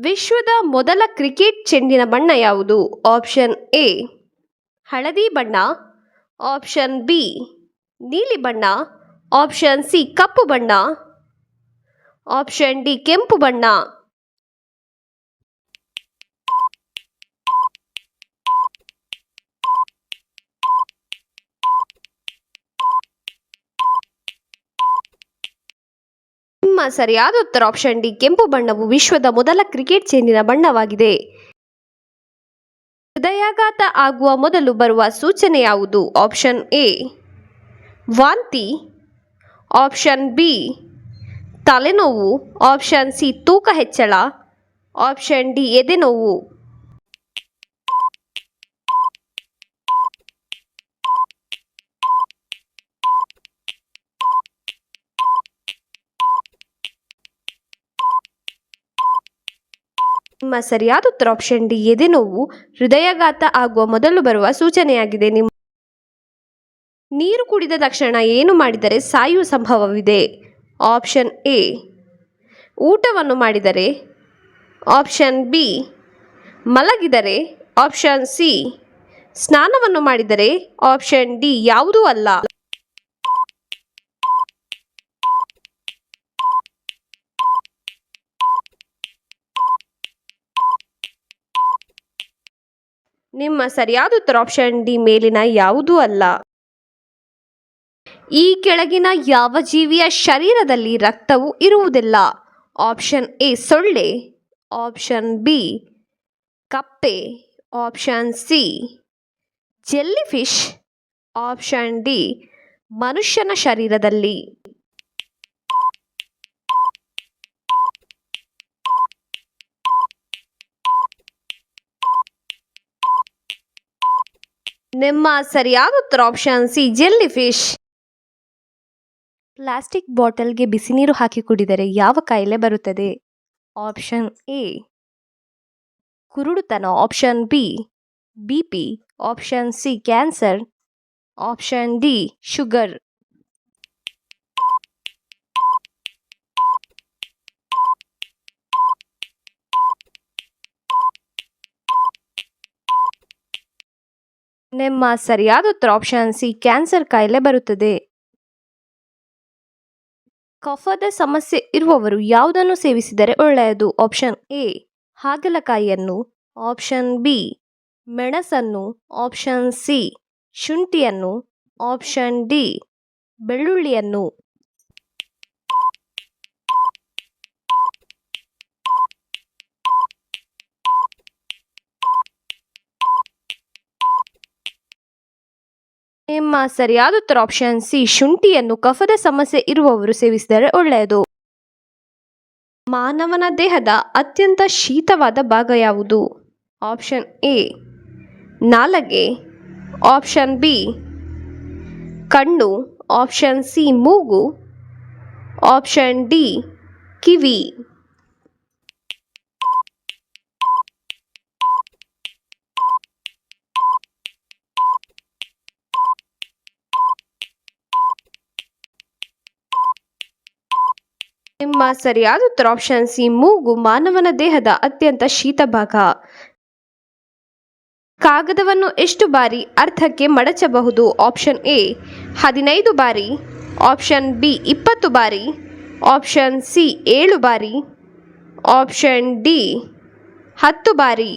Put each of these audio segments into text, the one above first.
ವಿಶ್ವದ ಮೊದಲ ಕ್ರಿಕೆಟ್ ಚೆಂಡಿನ ಬಣ್ಣ ಯಾವುದು? ಆಪ್ಷನ್ ಎ, ಹಳದಿ ಬಣ್ಣ. ಆಪ್ಷನ್ ಬಿ, ನೀಲಿ ಬಣ್ಣ. ಆಪ್ಷನ್ ಸಿ, ಕಪ್ಪು ಬಣ್ಣ. ಆಪ್ಷನ್ ಡಿ, ಕೆಂಪು ಬಣ್ಣ. ನಿಮ್ಮ ಸರಿಯಾದ ಉತ್ತರ ಆಪ್ಷನ್ ಡಿ, ಕೆಂಪು ಬಣ್ಣವು ವಿಶ್ವದ ಮೊದಲ ಕ್ರಿಕೆಟ್ ಚೆಂಡಿನ ಬಣ್ಣವಾಗಿದೆ. ಹೃದಯಾಘಾತ ಆಗುವ ಮೊದಲು ಬರುವ ಸೂಚನೆ ಯಾವುದು? ಆಪ್ಷನ್ ಎ, ವಾಂತಿ. ಆಪ್ಷನ್ ಬಿ, ತಲೆನೋವು. ಆಪ್ಷನ್ ಸಿ, ತೂಕ ಹೆಚ್ಚಳ. ಆಪ್ಷನ್ ಡಿ ಎದೆನೋವು ನಿಮ್ಮ ಸರಿಯಾದ ಉತ್ತರ ಆಪ್ಷನ್ ಡಿ ಎದೆನೋವು ಹೃದಯಾಘಾತ ಆಗುವ ಮೊದಲು ಬರುವ ಸೂಚನೆಯಾಗಿದೆ. ನಿಮ್ಮ ನೀರು ಕುಡಿದ ತಕ್ಷಣ ಏನು ಮಾಡಿದರೆ ಸಾಯುವ ಸಂಭವವಿದೆ? ಆಪ್ಷನ್ ಎ ಊಟವನ್ನು ಮಾಡಿದರೆ ಆಪ್ಷನ್ ಬಿ ಮಲಗಿದರೆ ಆಪ್ಷನ್ ಸಿ ಸ್ನಾನವನ್ನು ಮಾಡಿದರೆ ಆಪ್ಷನ್ ಡಿ ಯಾವುದೂ ಅಲ್ಲ. ನಿಮ್ಮ ಸರಿಯಾದ ಉತ್ತರ ಆಪ್ಷನ್ ಡಿ ಮೇಲಿನ ಯಾವುದೂ ಅಲ್ಲ. ಈ ಕೆಳಗಿನ ಯಾವ ಜೀವಿಯ ಶರೀರದಲ್ಲಿ ರಕ್ತವು ಇರುವುದಿಲ್ಲ? ಆಪ್ಷನ್ ಎ ಸೊಳ್ಳೆ ಆಪ್ಷನ್ ಬಿ ಕಪ್ಪೆ option C jellyfish option D ಮನುಷ್ಯನ ಶರೀರದಲ್ಲಿ. ನಿಮ್ಮ ಸರಿಯಾದ ಉತ್ತರ option C jelly fish plastic ಬಾಟಲ್ಗೆ ಬಿಸಿ ನೀರು ಹಾಕಿ ಕುಡಿದರೆ ಯಾವ ಕಾಯಿಲೆ ಬರುತ್ತದೆ? Option A ಕುರುಡುತನ. Option B B P option C cancer option D sugar ನಿಮ್ಮ ಸರಿಯಾದ ಉತ್ತರ ಆಪ್ಷನ್ ಸಿ ಕ್ಯಾನ್ಸರ್ ಕಾಯಿಲೆ ಬರುತ್ತದೆ. ಕಫದ ಸಮಸ್ಯೆ ಇರುವವರು ಯಾವುದನ್ನು ಸೇವಿಸಿದರೆ ಒಳ್ಳೆಯದು? ಆಪ್ಷನ್ ಎ, ಹಾಗಲಕಾಯಿಯನ್ನು. ಆಪ್ಷನ್ ಬಿ, ಮೆಣಸನ್ನು. ಆಪ್ಷನ್ ಸಿ, ಶುಂಠಿಯನ್ನು. ಆಪ್ಷನ್ ಡಿ, ಬೆಳ್ಳುಳ್ಳಿಯನ್ನು. ನಿಮ್ಮ ಸರಿಯಾದ ಉತ್ತರ ಆಪ್ಷನ್ ಸಿ ಶುಂಠಿಯನ್ನು ಕಫದ ಸಮಸ್ಯೆ ಇರುವವರು ಸೇವಿಸಿದರೆ ಒಳ್ಳೆಯದು. ಮಾನವನ ದೇಹದ ಅತ್ಯಂತ ಶೀತವಾದ ಭಾಗ ಯಾವುದು? ಆಪ್ಷನ್ ಎ ನಾಲಗೆ. ಆಪ್ಷನ್ ಬಿ ಕಣ್ಣು. ಆಪ್ಷನ್ ಸಿ ಮೂಗು. ಆಪ್ಷನ್ ಡಿ ಕಿವಿ. ನಿಮ್ಮ ಸರಿಯಾದ ಉತ್ತರ ಆಪ್ಷನ್ ಸಿ ಮೂಗು ಮಾನವನ ದೇಹದ ಅತ್ಯಂತ ಶೀತ ಭಾಗ. ಕಾಗದವನ್ನು ಎಷ್ಟು ಬಾರಿ ಅರ್ಥಕ್ಕೆ ಮಡಚಬಹುದು? ಆಪ್ಷನ್ ಎ ಹದಿನೈದು ಬಾರಿ. ಆಪ್ಷನ್ ಬಿ ಇಪ್ಪತ್ತು ಬಾರಿ. ಆಪ್ಷನ್ ಸಿ ಏಳು ಬಾರಿ. ಆಪ್ಷನ್ ಡಿ ಹತ್ತು ಬಾರಿ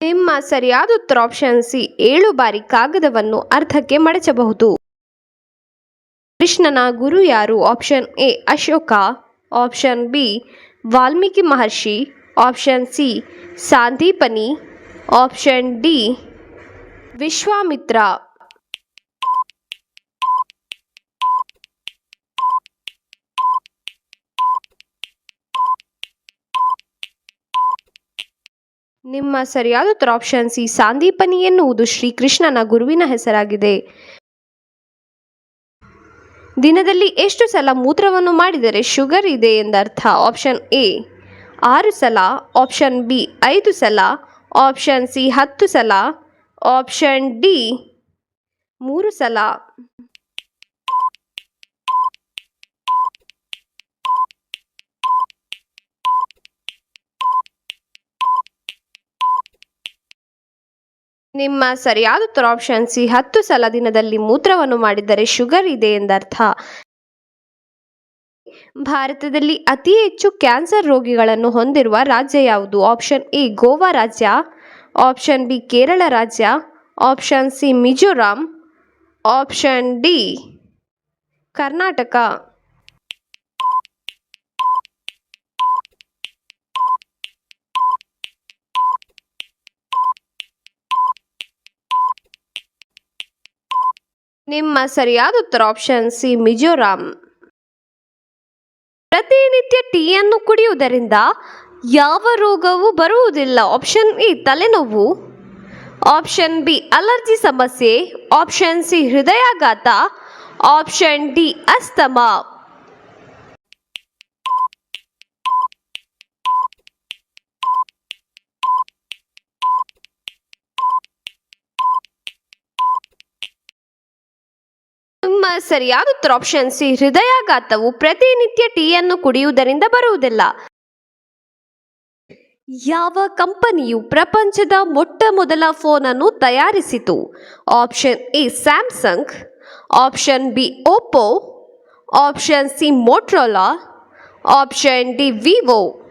ನಿಮ್ಮ ಸರಿಯಾದ ಉತ್ತರ ಆಪ್ಷನ್ ಸಿ ಏಳು ಬಾರಿ ಕಾಗದವನ್ನು ಅರ್ಧಕ್ಕೆ ಮಡಚಬಹುದು. ಕೃಷ್ಣನ ಗುರು ಯಾರು? Option A Ashoka option B Valmiki Maharshi option C Sandipani option D Vishwamitra. ನಿಮ್ಮ ಸರಿಯಾದ ಉತ್ತರ ಆಪ್ಷನ್ ಸಿ ಸಾಂದೀಪನಿ ಎನ್ನುವುದು ಶ್ರೀಕೃಷ್ಣನ ಗುರುವಿನ ಹೆಸರಾಗಿದೆ. ದಿನದಲ್ಲಿ ಎಷ್ಟು ಸಲ ಮೂತ್ರವನ್ನು ಮಾಡಿದರೆ ಶುಗರ್ ಇದೆ ಎಂದರ್ಥ? ಆಪ್ಷನ್ ಎ ಆರು ಸಲ ಆಪ್ಷನ್ ಬಿ ಐದು ಸಲ ಆಪ್ಷನ್ ಸಿ ಹತ್ತು ಸಲ ಆಪ್ಷನ್ ಡಿ ಮೂರು ಸಲ. ನಿಮ್ಮ ಸರಿಯಾದ ಉತ್ತರ ಆಪ್ಷನ್ ಸಿ, ಹತ್ತು ಸಲ ದಿನದಲ್ಲಿ ಮೂತ್ರವನ್ನು ಮಾಡಿದರೆ ಶುಗರ್ ಇದೆ ಎಂದರ್ಥ. ಭಾರತದಲ್ಲಿ ಅತಿ ಹೆಚ್ಚು ಕ್ಯಾನ್ಸರ್ ರೋಗಿಗಳನ್ನು ಹೊಂದಿರುವ ರಾಜ್ಯ ಯಾವುದು? ಆಪ್ಷನ್ ಎ, ಗೋವಾ ರಾಜ್ಯ. ಆಪ್ಷನ್ ಬಿ, ಕೇರಳ ರಾಜ್ಯ. Option C, Mizoram. Option D, Karnataka. ನಿಮ್ಮ ಸರಿಯಾದ ಉತ್ತರ ಆಪ್ಷನ್ ಸಿ ಮಿಜೋರಾಂ. ಪ್ರತಿನಿತ್ಯ ಟೀಯನ್ನು ಕುಡಿಯುವುದರಿಂದ ಯಾವ ರೋಗವೂ ಬರುವುದಿಲ್ಲ. ಆಪ್ಷನ್ ಇ ತಲೆನೋವು. ಆಪ್ಷನ್ ಬಿ ಅಲರ್ಜಿ ಸಮಸ್ಯೆ. ಆಪ್ಷನ್ ಸಿ ಹೃದಯಾಘಾತ. ಆಪ್ಷನ್ ಡಿ ಅಸ್ತಮ ನಿಮ್ಮ ಸರಿಯಾದ ಉತ್ತರ ಆಪ್ಷನ್ ಸಿ ಹೃದಯಾಘಾತವು ಪ್ರತಿನಿತ್ಯ ಟೀಯನ್ನು ಕುಡಿಯುವುದರಿಂದ ಬರುವುದಿಲ್ಲ. ಯಾವ ಕಂಪನಿಯು ಪ್ರಪಂಚದ ಮೊಟ್ಟ ಮೊದಲ ಫೋನ್ ಅನ್ನು ತಯಾರಿಸಿತು? Option A Samsung option B Oppo option C Motorola option D Vivo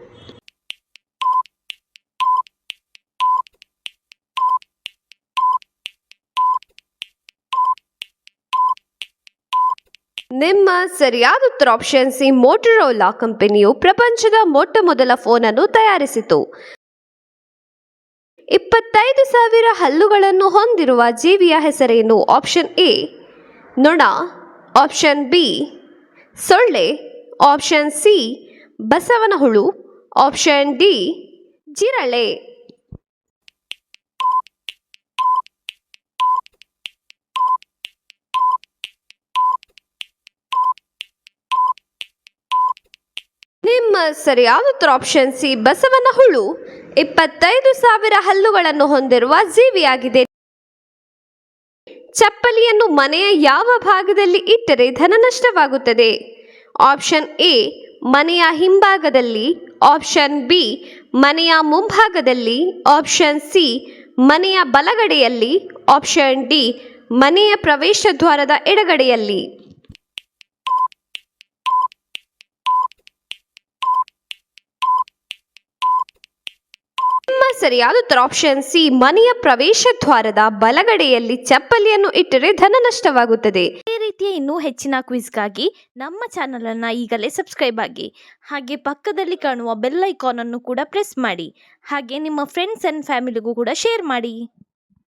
ನಿಮ್ಮ ಸರಿಯಾದ ಉತ್ತರ ಆಪ್ಷನ್ ಸಿ ಮೋಟರೋಲಾ ಕಂಪನಿಯು ಪ್ರಪಂಚದ ಮೊಟ್ಟ ಮೊದಲ ಫೋನ್ ಅನ್ನು ತಯಾರಿಸಿತು. ಇಪ್ಪತ್ತೈದು ಸಾವಿರ ಹಲ್ಲುಗಳನ್ನು ಹೊಂದಿರುವ ಜೀವಿಯ ಹೆಸರೇನು? ಆಪ್ಷನ್ ಎ ನೊಣ. ಆಪ್ಷನ್ ಬಿ ಸೊಳ್ಳೆ. ಆಪ್ಷನ್ ಸಿ ಬಸವನ ಹುಳು ಆಪ್ಷನ್ ಡಿ ಜಿರಳೆ. ಸರಿಯಾದ ಉತ್ತರ ಆಪ್ಷನ್ ಸಿ ಬಸವನ ಹುಳು ಇಪ್ಪತ್ತೈದು ಸಾವಿರ ಹಲ್ಲುಗಳನ್ನು ಹೊಂದಿರುವ ಜೀವಿಯಾಗಿದೆ. ಚಪ್ಪಲಿಯನ್ನು ಮನೆಯ ಯಾವ ಭಾಗದಲ್ಲಿ ಇಟ್ಟರೆ ಧನ ನಷ್ಟವಾಗುತ್ತದೆ? ಆಪ್ಷನ್ ಎ ಮನೆಯ ಹಿಂಭಾಗದಲ್ಲಿ. ಆಪ್ಷನ್ ಬಿ ಮನೆಯ ಮುಂಭಾಗದಲ್ಲಿ. ಆಪ್ಷನ್ ಸಿ ಮನೆಯ ಬಲಗಡೆಯಲ್ಲಿ. ಆಪ್ಷನ್ ಡಿ ಮನೆಯ ಪ್ರವೇಶ ದ್ವಾರದ ಎಡಗಡೆಯಲ್ಲಿ ನಿಮ್ಮ ಸರಿಯಾದ ಉತ್ತರ ಆಪ್ಷನ್ ಸಿ ಮನೆಯ ಪ್ರವೇಶ ದ್ವಾರದ ಬಲಗಡೆಯಲ್ಲಿ ಚಪ್ಪಲಿಯನ್ನು ಇಟ್ಟರೆ ಧನ ನಷ್ಟವಾಗುತ್ತದೆ. ಈ ರೀತಿಯ ಇನ್ನೂ ಹೆಚ್ಚಿನ ಕ್ವಿಜ್ಗಾಗಿ ನಮ್ಮ ಚಾನಲನ್ನು ಈಗಲೇ ಸಬ್ಸ್ಕ್ರೈಬ್ ಆಗಿ, ಹಾಗೆ ಪಕ್ಕದಲ್ಲಿ ಕಾಣುವ ಬೆಲ್ ಐಕಾನ್ ಅನ್ನು ಕೂಡ ಪ್ರೆಸ್ ಮಾಡಿ, ಹಾಗೆ ನಿಮ್ಮ ಫ್ರೆಂಡ್ಸ್ ಅಂಡ್ ಫ್ಯಾಮಿಲಿಗೂ ಕೂಡ ಶೇರ್ ಮಾಡಿ.